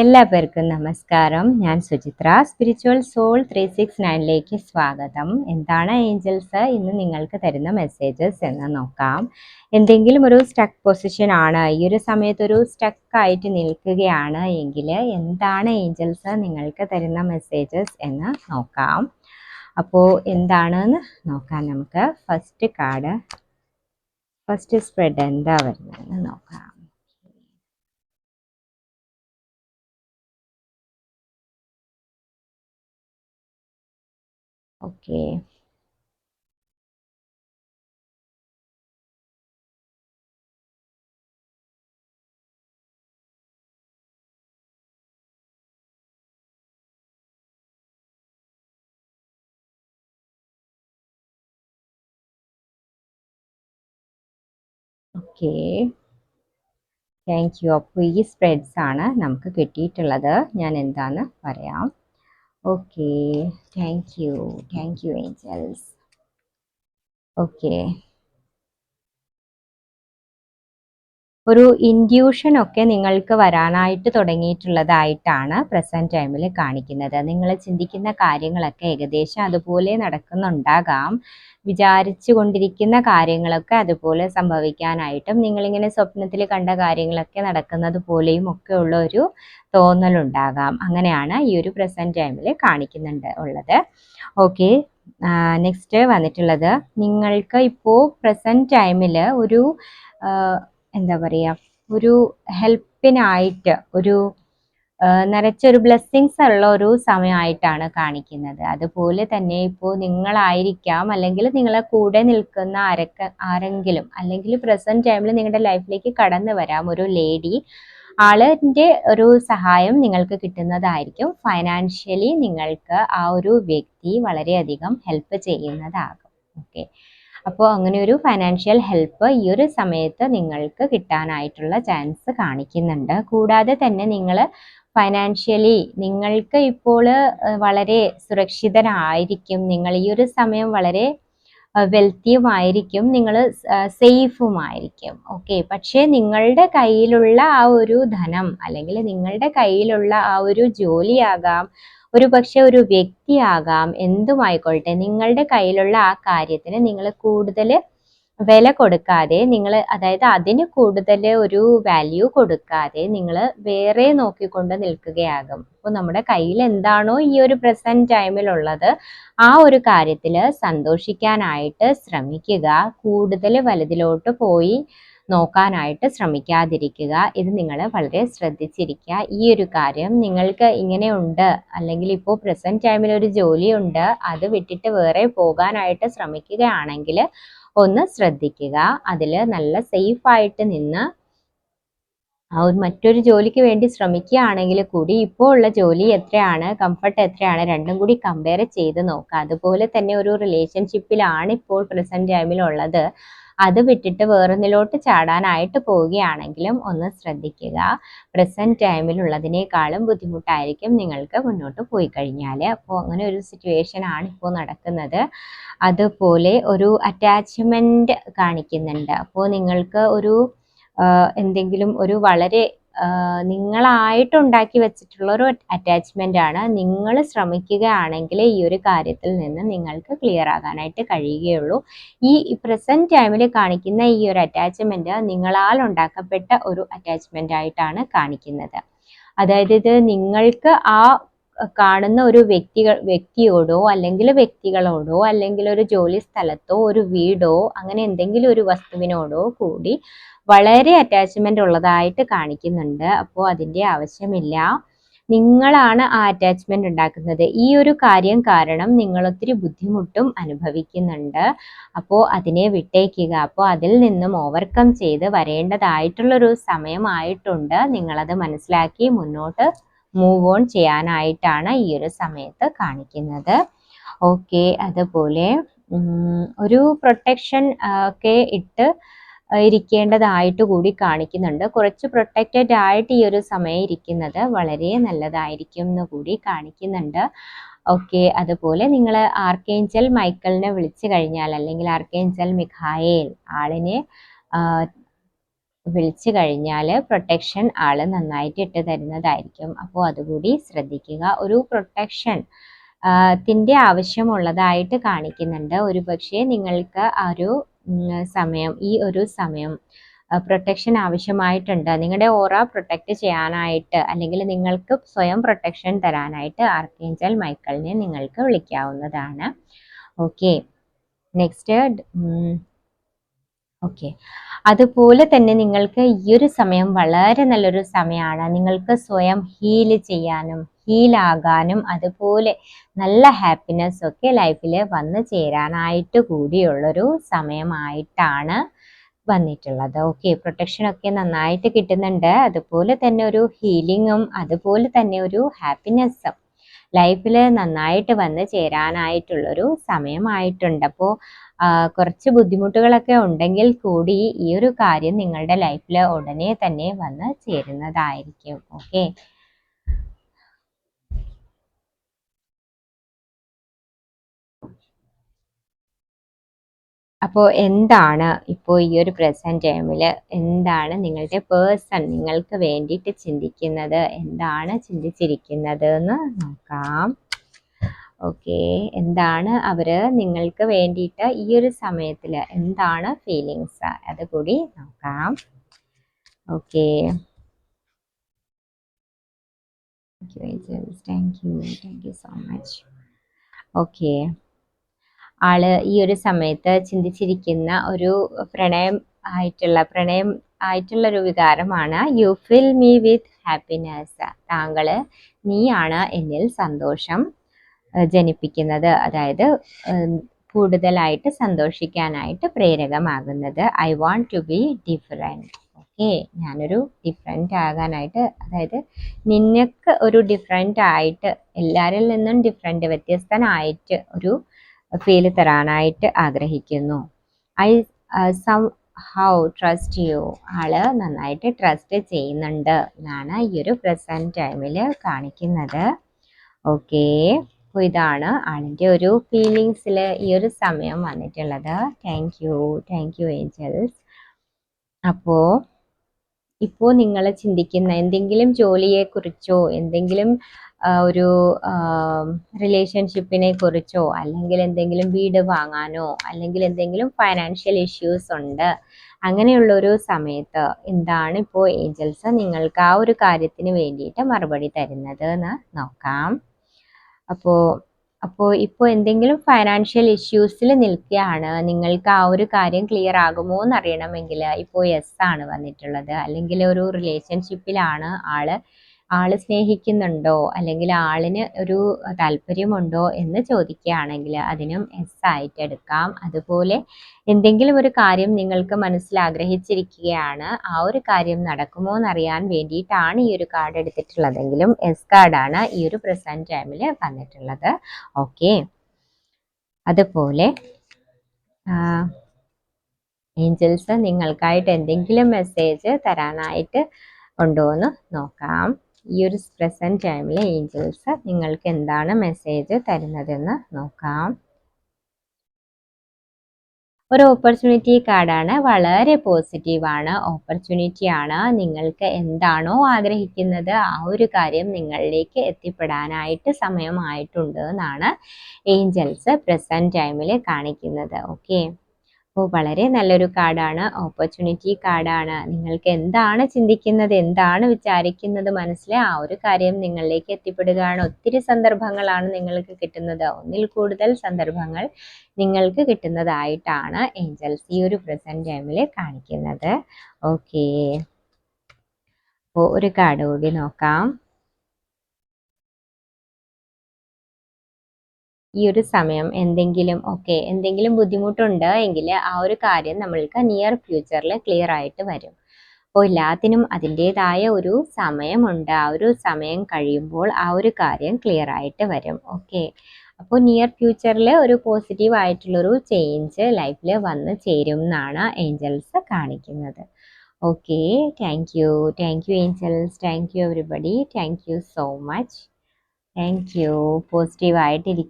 എല്ലാ പേർക്കും നമസ്കാരം. ഞാൻ Suchitra. Spiritual soul three six നയനിലേക്ക് സ്വാഗതം. എന്താണ് ഏഞ്ചൽസ് ഇന്ന് നിങ്ങൾക്ക് തരുന്ന മെസ്സേജസ് എന്ന് നോക്കാം. എന്തെങ്കിലും ഒരു സ്റ്റക്ക് പൊസിഷൻ ആണ്. ഈ ഒരു സമയത്ത് ഒരു സ്റ്റക്ക് ആയിട്ട് നിൽക്കുകയാണ് എങ്കിൽ എന്താണ് ഏഞ്ചൽസ് നിങ്ങൾക്ക് തരുന്ന മെസ്സേജസ് എന്ന് നോക്കാം. അപ്പോൾ എന്താണെന്ന് നോക്കാം നമുക്ക്. ഫസ്റ്റ് കാർഡ് ഫസ്റ്റ് സ്പ്രെഡ് എന്താ വരുന്നതെന്ന് നോക്കാം. ഓക്കെ. ഓക്കെ. താങ്ക് യു അപ്പോൾ ഈ സ്പ്രെഡ്സ് ആണ് നമുക്ക് കിട്ടിയിട്ടുള്ളത്. ഞാൻ എന്താന്ന് പറയാം. Okay thank you thank you angels okay ഒരു ഇൻഡ്യൂഷൻ ഒക്കെ നിങ്ങൾക്ക് വരാനായിട്ട് തുടങ്ങിയിട്ടുള്ളതായിട്ടാണ് പ്രസന്റ് ടൈമിൽ കാണിക്കുന്നത്. നിങ്ങൾ ചിന്തിക്കുന്ന കാര്യങ്ങളൊക്കെ ഏകദേശം അതുപോലെ നടക്കുന്നുണ്ടാകാം. വിചാരിച്ചു കൊണ്ടിരിക്കുന്ന കാര്യങ്ങളൊക്കെ അതുപോലെ സംഭവിക്കാനായിട്ടും നിങ്ങളിങ്ങനെ സ്വപ്നത്തിൽ കണ്ട കാര്യങ്ങളൊക്കെ നടക്കുന്നത് പോലെയും ഒക്കെ ഉള്ള ഒരു തോന്നലുണ്ടാകാം. അങ്ങനെയാണ് ഈ ഒരു പ്രസന്റ് ടൈമിൽ കാണിക്കുന്നുണ്ട് ഉള്ളത്. ഓക്കെ നെക്സ്റ്റ് വന്നിട്ടുള്ളത്. നിങ്ങൾക്ക് ഇപ്പോൾ പ്രസന്റ് ടൈമിൽ ഒരു എന്താ പറയുക ഒരു ഹെൽപ്പിനായിട്ട് ഒരു നിറച്ചൊരു ബ്ലെസ്സിങ്സ് ഉള്ള ഒരു സമയമായിട്ടാണ് കാണിക്കുന്നത്. അതുപോലെ തന്നെ ഇപ്പോൾ നിങ്ങളായിരിക്കാം അല്ലെങ്കിൽ നിങ്ങളെ കൂടെ നിൽക്കുന്ന ആരൊക്കെ ആരെങ്കിലും അല്ലെങ്കിൽ പ്രസന്റ് ടൈമിൽ നിങ്ങളുടെ ലൈഫിലേക്ക് കടന്നു വരാം ഒരു ലേഡി ആളിന്റെ ഒരു സഹായം നിങ്ങൾക്ക് കിട്ടുന്നതായിരിക്കും. ഫൈനാൻഷ്യലി നിങ്ങൾക്ക് ആ ഒരു വ്യക്തി വളരെയധികം ഹെൽപ്പ് ചെയ്യുന്നതാകും. ഓക്കെ അപ്പോൾ അങ്ങനെ ഒരു ഫൈനാൻഷ്യൽ ഹെൽപ്പ് ഈ ഒരു സമയത്ത് നിങ്ങൾക്ക് കിട്ടാനായിട്ടുള്ള ചാൻസ് കാണിക്കുന്നുണ്ട്. കൂടാതെ തന്നെ നിങ്ങൾ ഫൈനാൻഷ്യലി നിങ്ങൾക്ക് ഇപ്പോൾ വളരെ സുരക്ഷിതരായിരിക്കും. നിങ്ങൾ ഈ ഒരു സമയം വളരെ വെൽത്തിയുമായിരിക്കും. നിങ്ങൾ സേഫുമായിരിക്കും. ഓക്കെ. പക്ഷേ നിങ്ങളുടെ കയ്യിലുള്ള ആ ഒരു ധനം അല്ലെങ്കിൽ നിങ്ങളുടെ കയ്യിലുള്ള ആ ഒരു ജോലിയാകാം ഒരു പക്ഷെ ഒരു വ്യക്തിയാകാം എന്തുമായിക്കൊള്ളട്ടെ നിങ്ങളുടെ കയ്യിലുള്ള ആ കാര്യത്തിന് നിങ്ങൾ കൂടുതൽ വില കൊടുക്കാതെ നിങ്ങൾ അതായത് അതിന് കൂടുതൽ ഒരു വാല്യൂ കൊടുക്കാതെ നിങ്ങൾ വേറെ നോക്കിക്കൊണ്ട് നിൽക്കുകയാകും. അപ്പോൾ നമ്മുടെ കയ്യിൽ എന്താണോ ഈ ഒരു പ്രസന്റ് ടൈമിലുള്ളത് ആ ഒരു കാര്യത്തിൽ സന്തോഷിക്കാനായിട്ട് ശ്രമിക്കുക കൂടുതൽ വലുതിലോട്ട് പോയി നോക്കാനായിട്ട് ശ്രമിക്കാതിരിക്കുക. ഇത് നിങ്ങൾ വളരെ ശ്രദ്ധിച്ചിരിക്കുക. ഈ ഒരു കാര്യം നിങ്ങൾക്ക് ഇങ്ങനെയുണ്ട് അല്ലെങ്കിൽ ഇപ്പോൾ പ്രസന്റ് ടൈമിൽ ഒരു ജോലിയുണ്ട് അത് വിട്ടിട്ട് വേറെ പോകാനായിട്ട് ശ്രമിക്കുകയാണെങ്കിൽ ഒന്ന് ശ്രദ്ധിക്കുക. അതിൽ നല്ല സേഫായിട്ട് നിന്ന് മറ്റൊരു ജോലിക്ക് വേണ്ടി ശ്രമിക്കുകയാണെങ്കിൽ കൂടി ഇപ്പോൾ ഉള്ള ജോലി എത്രയാണ് കംഫർട്ട് എത്രയാണ് രണ്ടും കൂടി കമ്പയർ ചെയ്ത് നോക്കുക. അതുപോലെ തന്നെ ഒരു റിലേഷൻഷിപ്പിലാണ് ഇപ്പോൾ പ്രസന്റ് ടൈമിലുള്ളത് അത് വിട്ടിട്ട് വേറൊന്നിലോട്ട് ചാടാനായിട്ട് പോവുകയാണെങ്കിലും ഒന്ന് ശ്രദ്ധിക്കുക. പ്രസന്റ് ടൈമിലുള്ളതിനേക്കാളും ബുദ്ധിമുട്ടായിരിക്കും നിങ്ങൾക്ക് മുന്നോട്ട് പോയി കഴിഞ്ഞാൽ അപ്പോൾ അങ്ങനെ ഒരു സിറ്റുവേഷൻ ആണ് ഇപ്പോൾ നടക്കുന്നത്. അതുപോലെ ഒരു അറ്റാച്ച്മെന്റ് കാണിക്കുന്നുണ്ട്. അപ്പോൾ നിങ്ങൾക്ക് ഒരു എന്തെങ്കിലും ഒരു വളരെ നിങ്ങളായിട്ട് ഉണ്ടാക്കി വെച്ചിട്ടുള്ള ഒരു അറ്റാച്ച്മെന്റ് ആണ്. നിങ്ങൾ ശ്രമിക്കുകയാണെങ്കിൽ ഈ ഒരു കാര്യത്തിൽ നിന്ന് നിങ്ങൾക്ക് ക്ലിയർ ആകാനായിട്ട് കഴിയുകയുള്ളൂ. ഈ പ്രസന്റ് ടൈമിൽ കാണിക്കുന്ന ഈ ഒരു അറ്റാച്ച്മെന്റ് നിങ്ങളാൽ ഉണ്ടാക്കപ്പെട്ട ഒരു അറ്റാച്ച്മെന്റ് ആയിട്ടാണ് കാണിക്കുന്നത്. അതായത് ഇത് നിങ്ങൾക്ക് ആ കാണുന്ന ഒരു വ്യക്തികൾ വ്യക്തിയോടോ അല്ലെങ്കിൽ വ്യക്തികളോടോ അല്ലെങ്കിൽ ഒരു ജോലി സ്ഥലത്തോ ഒരു വീടോ അങ്ങനെ എന്തെങ്കിലും ഒരു വസ്തുവിനോടോ കൂടി വളരെ അറ്റാച്ച്മെന്റ് ഉള്ളതായിട്ട് കാണിക്കുന്നുണ്ട്. അപ്പോൾ അതിന്റെ ആവശ്യമില്ല. നിങ്ങളാണ് ആ അറ്റാച്ച്മെന്റ് ഉണ്ടാക്കുന്നത്. ഈ ഒരു കാര്യം കാരണം നിങ്ങൾ ഒത്തിരി ബുദ്ധിമുട്ടും അനുഭവിക്കുന്നുണ്ട്. അപ്പോൾ അതിനെ വിട്ടേക്കുക. അപ്പോൾ അതിൽ നിന്നും ഓവർകം ചെയ്ത് വരേണ്ടതായിട്ടുള്ളൊരു സമയമായിട്ടുണ്ട്. നിങ്ങളത് മനസ്സിലാക്കി മുന്നോട്ട് മൂവ് ഓൺ ചെയ്യാനായിട്ടാണ് ഈ ഒരു സമയത്ത് കാണിക്കുന്നത്. ഓക്കെ അതുപോലെ ഒരു പ്രൊട്ടക്ഷൻ ഒക്കെ ഇട്ട് ഇരിക്കേണ്ടതായിട്ട് കൂടി കാണിക്കുന്നുണ്ട്. കുറച്ച് പ്രൊട്ടക്റ്റഡ് ആയിട്ട് ഈ ഒരു സമയം ഇരിക്കുന്നത് വളരെ നല്ലതായിരിക്കും എന്ന് കൂടി കാണിക്കുന്നുണ്ട്. ഓക്കെ അതുപോലെ നിങ്ങൾ ആർക്കേഞ്ചൽ മൈക്കിളിനെ വിളിച്ചു കഴിഞ്ഞാൽ അല്ലെങ്കിൽ ആർക്കേഞ്ചൽ മിഖായേൽ ആളിനെ വിളിച്ചു കഴിഞ്ഞാൽ പ്രൊട്ടക്ഷൻ ആൾ നന്നായിട്ട് ഇട്ട് തരുന്നതായിരിക്കും. അപ്പോൾ അതുകൂടി ശ്രദ്ധിക്കുക. ഒരു പ്രൊട്ടക്ഷൻ ത്തിന്റെ ആവശ്യമുള്ളതായിട്ട് കാണിക്കുന്നുണ്ട്. ഒരു പക്ഷേ നിങ്ങൾക്ക് ആ ഒരു സമയം ഈ ഒരു സമയം പ്രൊട്ടക്ഷൻ ആവശ്യമായിട്ടുണ്ട്. നിങ്ങളുടെ ഓറ പ്രൊട്ടക്റ്റ് ചെയ്യാനായിട്ട് അല്ലെങ്കിൽ നിങ്ങൾക്ക് സ്വയം പ്രൊട്ടക്ഷൻ തരാനായിട്ട് ആർക്കേഞ്ചൽ മൈക്കിളിനെ നിങ്ങൾക്ക് വിളിക്കാവുന്നതാണ്. ഓക്കെ നെക്സ്റ്റ് ഓക്കെ അതുപോലെ തന്നെ നിങ്ങൾക്ക് ഈ ഒരു സമയം വളരെ നല്ലൊരു സമയമാണ് നിങ്ങൾക്ക് സ്വയം ഹീൽ ചെയ്യാനും ഹീലാകാനും അതുപോലെ നല്ല ഹാപ്പിനെസ് ഒക്കെ ലൈഫിൽ വന്നു ചേരാനായിട്ട് കൂടിയുള്ളൊരു സമയമായിട്ടാണ് വന്നിട്ടുള്ളത്. ഓക്കെ പ്രൊട്ടക്ഷൻ ഒക്കെ നന്നായിട്ട് കിട്ടുന്നുണ്ട്. അതുപോലെ തന്നെ ഒരു ഹീലിങ്ങും അതുപോലെ തന്നെ ഒരു ഹാപ്പിനെസ്സും ലൈഫിൽ നന്നായിട്ട് വന്ന് ചേരാനായിട്ടുള്ളൊരു സമയമായിട്ടുണ്ട്. അപ്പോൾ കുറച്ച് ബുദ്ധിമുട്ടുകളൊക്കെ ഉണ്ടെങ്കിൽ കൂടി ഈ ഒരു കാര്യം നിങ്ങളുടെ ലൈഫിൽ ഉടനെ തന്നെ വന്ന് ചേരുന്നതായിരിക്കും. ഓക്കെ? അപ്പോൾ എന്താണ് ഇപ്പോൾ ഈ ഒരു പ്രസന്റ് ടൈമിൽ എന്താണ് നിങ്ങളുടെ പേഴ്സൺ നിങ്ങൾക്ക് വേണ്ടിയിട്ട് ചിന്തിക്കുന്നത്? എന്താണ് ചിന്തിച്ചിരിക്കുന്നത് എന്ന് നോക്കാം. ഓക്കെ എന്താണ് അവർ നിങ്ങൾക്ക് വേണ്ടിയിട്ട് ഈ ഒരു സമയത്തിൽ എന്താണ് ഫീലിങ്സ് അതുകൂടി നോക്കാം. Okay thank you thank you so much okay ആൾ ഈ ഒരു സമയത്ത് ചിന്തിച്ചിരിക്കുന്ന ഒരു പ്രണയം ആയിട്ടുള്ള പ്രണയം ആയിട്ടുള്ള ഒരു വികാരമാണ് you fill me with happiness താങ്കൾ നീയാണ് എന്നിൽ സന്തോഷം ജനിപ്പിക്കുന്നത് അതായത് കൂടുതലായിട്ട് സന്തോഷിക്കാനായിട്ട് പ്രേരകമാകുന്നത്. I want to be different okay ഞാനൊരു ഡിഫറെന്റ് ആകാനായിട്ട് അതായത് നിനക്ക് ഒരു ഡിഫറെന്റ് ആയിട്ട് എല്ലാവരിൽ നിന്നും ഡിഫറെന്റ് വ്യത്യസ്തനായിട്ട് ഒരു ഫീൽ തരാനായിട്ട് ആഗ്രഹിക്കുന്നു. I somehow trust you all നന്നായിട്ട് ട്രസ്റ്റ് ചെയ്യുന്നുണ്ട് എന്നാണ് ഈ ഒരു പ്രസന്റ് ടൈമിൽ കാണിക്കുന്നത്. ഓക്കെ അപ്പോൾ ഇതാണ് ആളിന്റെ ഒരു ഫീലിങ്സിൽ ഈ ഒരു സമയം വന്നിട്ടുള്ളത്. Thank you thank you angels അപ്പോൾ ഇപ്പോൾ നിങ്ങൾ ചിന്തിക്കുന്ന എന്തെങ്കിലും ജോലിയെക്കുറിച്ചോ എന്തെങ്കിലും ഒരു റിലേഷൻഷിപ്പിനെ കുറിച്ചോ അല്ലെങ്കിൽ എന്തെങ്കിലും വീട് വാങ്ങാനോ അല്ലെങ്കിൽ എന്തെങ്കിലും ഫൈനാൻഷ്യൽ ഇഷ്യൂസ് ഉണ്ട് അങ്ങനെയുള്ള ഒരു സമയത്ത് എന്താണ് ഇപ്പോൾ ഏഞ്ചൽസ് നിങ്ങൾക്ക് ആ ഒരു കാര്യത്തിന് വേണ്ടിയിട്ട് മറുപടി തരുന്നത് എന്ന് നോക്കാം. അപ്പോൾ അപ്പോൾ ഇപ്പോൾ എന്തെങ്കിലും ഫൈനാൻഷ്യൽ ഇഷ്യൂസിൽ നിൽക്കുകയാണ് നിങ്ങൾക്ക് ആ ഒരു കാര്യം ക്ലിയർ ആകുമോ എന്നറിയണമെങ്കിൽ ഇപ്പോൾ യെസ് ആണ് വന്നിട്ടുള്ളത് അല്ലെങ്കിൽ ഒരു റിലേഷൻഷിപ്പിലാണ് ആൾ ആൾ സ്നേഹിക്കുന്നുണ്ടോ? അല്ലെങ്കിൽ ആളിന് ഒരു താല്പര്യമുണ്ടോ എന്ന് ചോദിക്കുകയാണെങ്കിൽ അതിനും എസ് ആയിട്ട് എടുക്കാം. അതുപോലെ എന്തെങ്കിലും ഒരു കാര്യം നിങ്ങൾക്ക് മനസ്സിൽ ആഗ്രഹിച്ചിരിക്കുകയാണ് ആ ഒരു കാര്യം നടക്കുമോ എന്നറിയാൻ വേണ്ടിയിട്ടാണ് ഈ ഒരു കാർഡ് എടുത്തിട്ടുള്ളതെങ്കിലും എസ് കാർഡാണ് ഈ ഒരു പ്രസന്റ് ടൈമിൽ വന്നിട്ടുള്ളത്. ഓക്കെ അതുപോലെ ഏഞ്ചൽസ് നിങ്ങൾക്കായിട്ട് എന്തെങ്കിലും മെസ്സേജ് തരാനായിട്ട് ഉണ്ടോ എന്ന് നോക്കാം. ഈ ഒരു പ്രസന്റ് ടൈമിൽ ഏഞ്ചൽസ് നിങ്ങൾക്ക് എന്താണ് മെസ്സേജ് തരുന്നതെന്ന് നോക്കാം. ഒരു ഓപ്പർച്യൂണിറ്റി കാർഡാണ് വളരെ പോസിറ്റീവാണ് ഓപ്പർച്യൂണിറ്റി ആണ്. നിങ്ങൾക്ക് എന്താണോ ആഗ്രഹിക്കുന്നത് ആ ഒരു കാര്യം നിങ്ങളിലേക്ക് എത്തിപ്പെടാനായിട്ട് സമയമായിട്ടുണ്ട് എന്നാണ് ഏഞ്ചൽസ് പ്രസന്റ് ടൈമിൽ കാണിക്കുന്നത്. ഓക്കെ അപ്പോൾ വളരെ നല്ലൊരു കാർഡാണ്. ഓപ്പർച്യൂണിറ്റി കാർഡാണ്. നിങ്ങൾക്ക് എന്താണ് ചിന്തിക്കുന്നത് എന്താണ് വിചാരിക്കുന്നത് മനസ്സിലെ ആ ഒരു കാര്യം നിങ്ങളിലേക്ക് എത്തിപ്പെടുകയാണ്. ഒത്തിരി സന്ദർഭങ്ങളാണ് നിങ്ങൾക്ക് കിട്ടുന്നത്. ഒന്നിൽ കൂടുതൽ സന്ദർഭങ്ങൾ നിങ്ങൾക്ക് കിട്ടുന്നതായിട്ടാണ് ഏഞ്ചൽസ് ഈ ഒരു പ്രസന്റ് ടൈമിൽ കാണിക്കുന്നത്. ഓക്കേ അപ്പോൾ ഒരു കാർഡ് കൂടി നോക്കാം. ഈ ഒരു സമയം എന്തെങ്കിലും ഓക്കെ എന്തെങ്കിലും ബുദ്ധിമുട്ടുണ്ട് എങ്കിൽ ആ ഒരു കാര്യം നമ്മൾക്ക് നിയർ ഫ്യൂച്ചറിൽ ക്ലിയർ ആയിട്ട് വരും. അപ്പോൾ എല്ലാത്തിനും അതിന്റെതായ ഒരു സമയമുണ്ട്. ആ ഒരു സമയം കഴിയുമ്പോൾ ആ ഒരു കാര്യം ക്ലിയർ ആയിട്ട് വരും. ഓക്കെ അപ്പോൾ നിയർ ഫ്യൂച്ചറിൽ ഒരു പോസിറ്റീവ് ആയിട്ടുള്ളൊരു ചേഞ്ച് ലൈഫിൽ വന്ന് ചേരും എന്നാണ് ഏഞ്ചൽസ് കാണിക്കുന്നത്. Okay thank you thank you angels thank you everybody thank you so much thank you പോസിറ്റീവായിട്ടിരിക്കുക